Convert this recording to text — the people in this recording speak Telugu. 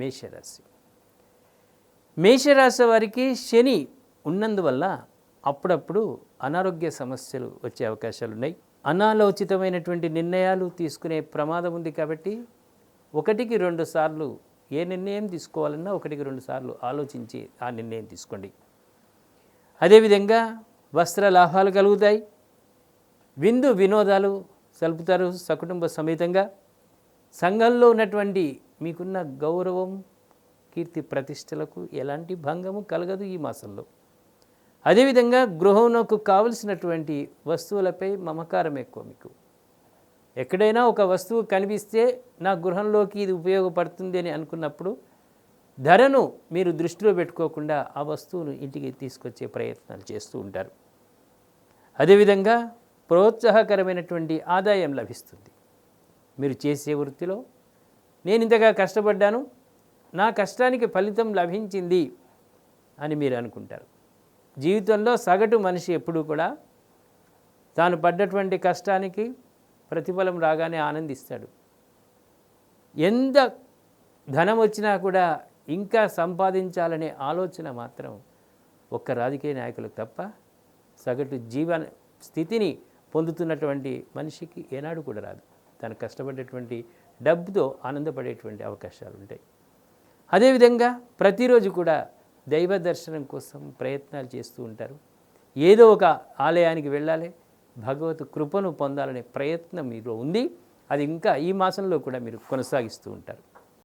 మేషరాశి. మేషరాశి వారికి శని ఉన్నందువల్ల అప్పుడప్పుడు అనారోగ్య సమస్యలు వచ్చే అవకాశాలు ఉన్నాయి. అనాలోచితమైనటువంటి నిర్ణయాలు తీసుకునే ప్రమాదం ఉంది కాబట్టి ఒకటికి రెండు సార్లు ఏ నిర్ణయం తీసుకోవాలన్నా ఒకటికి రెండు సార్లు ఆలోచించి ఆ నిర్ణయం తీసుకోండి. అదేవిధంగా వస్త్ర లాభాలు కలుగుతాయి. విందు వినోదాలు సలుపుతారు సకుటుంబ సమేతంగా. సంఘంలో ఉన్నటువంటి మీకున్న గౌరవం కీర్తి ప్రతిష్టలకు ఎలాంటి భంగము కలగదు ఈ మాసంలో. అదేవిధంగా గృహంలోకి కావలసినటువంటి వస్తువులపై మమకారం ఎక్కువ మీకు. ఎక్కడైనా ఒక వస్తువు కనిపిస్తే నా గృహంలోకి ఇది ఉపయోగపడుతుంది అని అనుకున్నప్పుడు ధరను మీరు దృష్టిలో పెట్టుకోకుండా ఆ వస్తువును ఇంటికి తీసుకొచ్చే ప్రయత్నాలు చేస్తూ ఉంటారు. అదేవిధంగా ప్రోత్సాహకరమైనటువంటి ఆదాయం లభిస్తుంది. మీరు చేసే వృత్తిలో నేను ఇంతగా కష్టపడ్డాను నా కష్టానికి ఫలితం లభించింది అని మీరు అనుకుంటారు. జీవితంలో సగటు మనిషి ఎప్పుడూ కూడా తాను పడ్డటువంటి కష్టానికి ప్రతిఫలం రాగానే ఆనందిస్తాడు. ఎంత ధనం వచ్చినా కూడా ఇంకా సంపాదించాలనే ఆలోచన మాత్రం ఒక్క రాజకీయ నాయకులకు తప్ప సగటు జీవన స్థితిని పొందుతున్నటువంటి మనిషికి ఏనాడు కూడా రాదు. తను కష్టపడేటువంటి డబ్బుతో ఆనందపడేటువంటి అవకాశాలు ఉంటాయి. అదేవిధంగా ప్రతిరోజు కూడా దైవ దర్శనం కోసం ప్రయత్నాలు చేస్తూ ఉంటారు. ఏదో ఒక ఆలయానికి వెళ్ళాలి భగవత్ కృపను పొందాలనే ప్రయత్నం మీలో ఉంది. అది ఇంకా ఈ మాసంలో కూడా మీరు కొనసాగిస్తూ ఉంటారు.